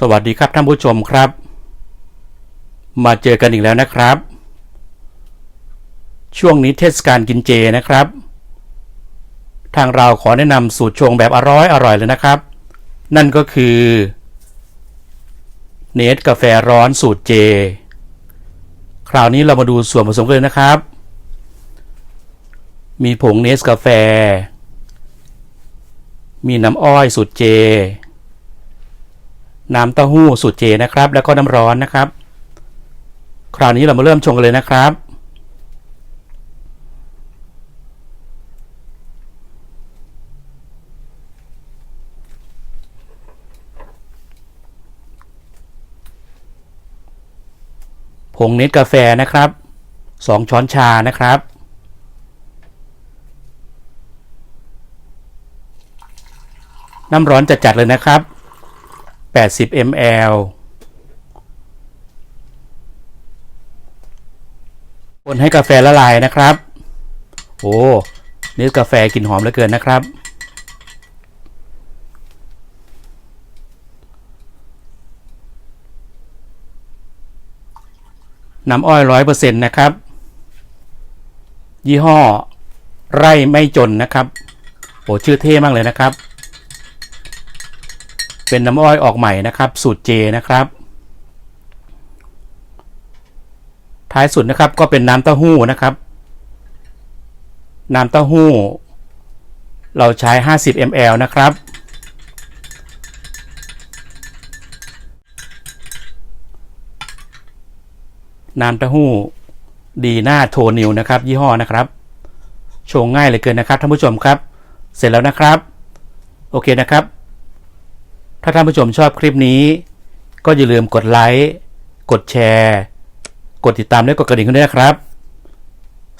สวัสดีครับท่านผู้ชมครับ มาเจอกันอีกแล้วนะครับ ช่วงนี้เทศกาลกินเจนะครับ ทางเราขอแนะนำสูตรชงแบบอร่อยอร่อยเลยนะครับ นั่นก็คือเนสกาแฟร้อนสูตรเจ คราวนี้เรามาดูส่วนผสมกันเลยนะครับ มีผงเนสกาแฟ มีน้ำอ้อยสูตรเจ น้ำเต้าหู้สูตรเจนะครับ แล้วก็น้ำร้อนนะครับ คราวนี้เรามาเริ่มชงกันเลยนะครับ ผงเนสกาแฟนะครับสองช้อนชานะครับน้ำร้อนจัดๆเลยนะครับ 80 ml คนให้กาแฟละลายนะครับ โอ้นื้อกาแฟกลิ่นหอมเหลือเกินนะครับ น้ำอ้อยร้อยเปอร์เซ็นต์นะครับ ยี่ห้อไร่ไม่จนนะครับ โอ้ชื่อเท่มากเลยนะครับ เป็นน้ำอ้อยออกใหม่นะครับ สูตรเจนะครับ ท้ายสุดนะครับก็เป็นน้ำเต้าหู้นะครับ น้ำเต้าหู้ เราใช้ 50 ml นะครับ น้ำเต้าหู้ ดีหน้าโทนิวนะครับ ยี่ห้อนะครับชงง่ายเลยเกินนะครับท่านผู้ชมครับ เสร็จแล้วนะครับ โอเคนะครับ ถ้าท่านผู้ชมชอบคลิปนี้ ก็อย่าลืมกดไลค์ กดแชร์ กดติดตามและกดกระดิ่งด้วยนะครับ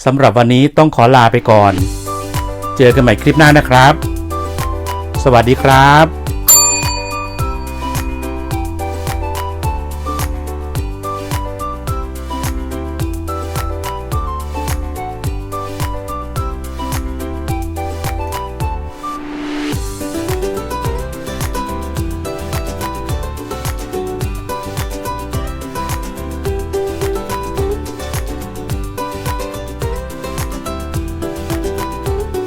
สำหรับวันนี้ต้องขอลาไปก่อน เจอกันใหม่คลิปหน้านะครับ สวัสดีครับ